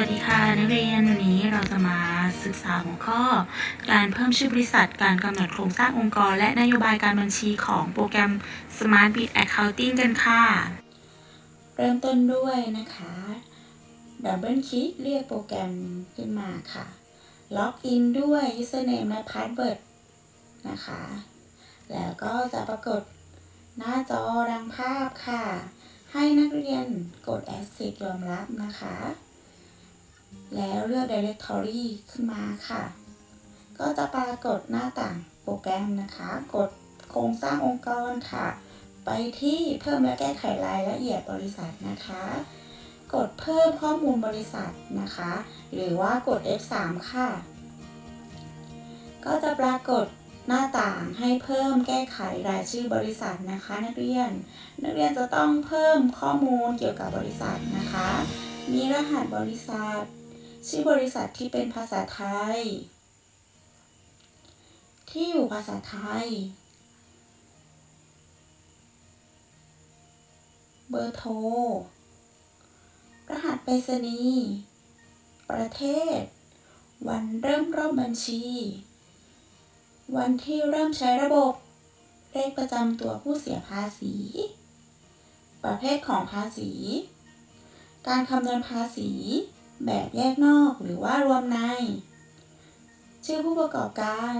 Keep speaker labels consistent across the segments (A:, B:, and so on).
A: วัสดีค่ะนักเรียนวันนี้เราจะมาศึกษาหัวข้อ การเพิ่มชื่อบริษัท การกำหนดโครงสร้างองค์กร และนโยบายการบัญชีของโปรแกรม Smart Bit Accounting กันค่ะ เริ่มต้นด้วยนะคะ ดับเบิลคลิกเรียกโปรแกรมขึ้นมาค่ะ ล็อกอินด้วย username และ password นะคะ แล้วก็จะปรากฏหน้าจอดังภาพค่ะ ให้นักเรียนกด accept ยอมรับนะคะ แล้วเลือก directory ขึ้นมาค่ะ ก็จะปรากฏหน้าต่างโปรแกรมนะคะ กดโครงสร้างองค์กรค่ะ ไปที่เพิ่มและแก้ไขรายละเอียดบริษัทนะคะ กดเพิ่มข้อมูลบริษัทนะคะ หรือว่ากด F3 ค่ะ ก็จะปรากฏหน้าต่างให้เพิ่มแก้ไขรายชื่อบริษัทนะคะ นักเรียน นักเรียนจะต้องเพิ่มข้อมูลเกี่ยวกับบริษัทนะคะ มีรหัสบริษัท ชื่อบริษัทที่เป็นภาษาไทย ที่อยู่ภาษาไทย เบอร์โทร รหัสไปรษณีย์ ประเทศ วันเริ่มรอบบัญชี วันที่เริ่มใช้ระบบ เลขประจำตัวผู้เสียภาษี ประเภทของภาษี การคำนวณภาษี แบบแยกนอกหรือว่ารวมใน ชื่อผู้ประกอบการ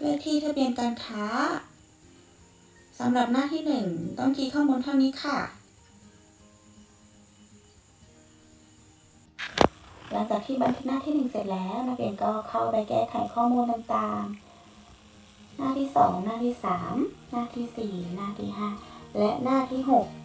A: เลขที่ทะเบียนการค้าสำหรับหน้าที่ 1 ต้องคีข้อมูลเท่านี้ค่ะ หลังจากที่บันทึกหน้าที่ 1 เสร็จแล้ว นักเรียนก็เข้าไปแก้ไขข้อมูลต่างๆ หน้าที่ 2 หน้าที่ 3 หน้าที่ 4 หน้าที่ 5 และหน้าที่ 6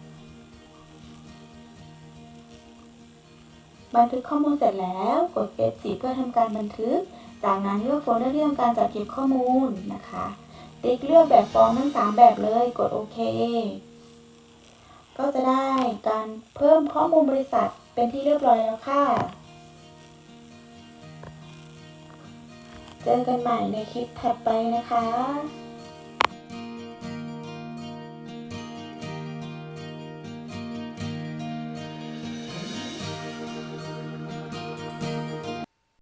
A: บันทึกข้อมูลเสร็จแล้ว กด F4 เพื่อทำการบันทึก จากนั้นเลือกโฟลเดอร์ที่ทำการจัดเก็บข้อมูลนะคะ ติ๊กเลือกแบบฟอร์มทั้ง 3 แบบเลย กดโอเค ก็จะได้การเพิ่มข้อมูลบริษัทเป็นที่เรียบร้อยแล้วค่ะ เจอกันใหม่ในคลิปถัดไปนะคะ